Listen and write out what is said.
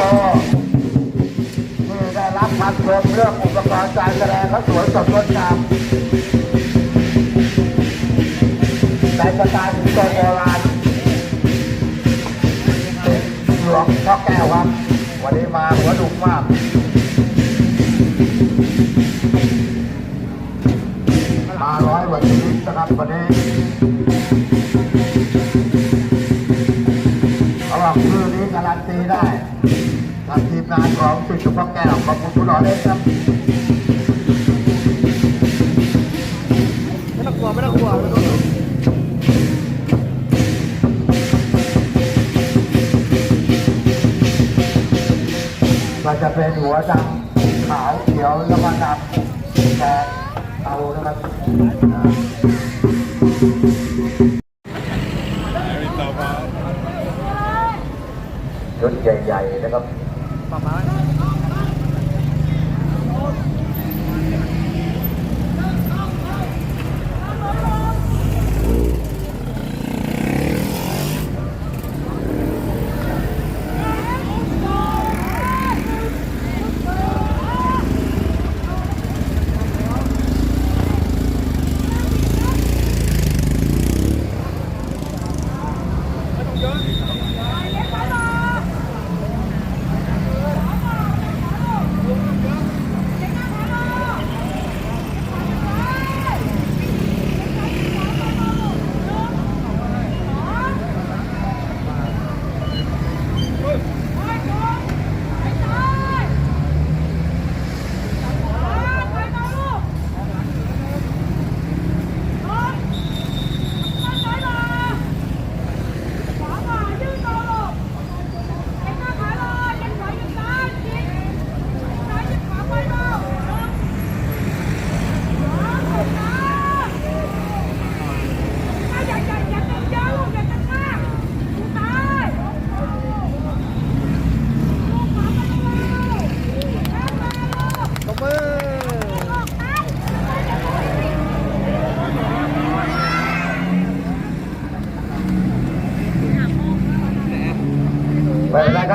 โตที่ได้รับคำชมเรื่องอุปกรณ์การแสดงเขาสวยสดงดงามในสไตล์สิงโบราณหลวงพ่อแก้วครับ วันนี้มาหัวดุกมากมาร้อยว่าชีวิตนะครับวันนี้ อกชื่อนี้การันตีได้ทางทีมงานของสิทธิ์สุภแก้วขอบคุณคุณหลอเล็กครับไม่ต้องกลัวไม่ต้องกลัวไม่ต้องกลัวมันจะเป็นหัวดำขาวเขียวแล้วก็ดำแดงเอานะครับ รถใหญ่ ๆ นะครับ เป็นไรค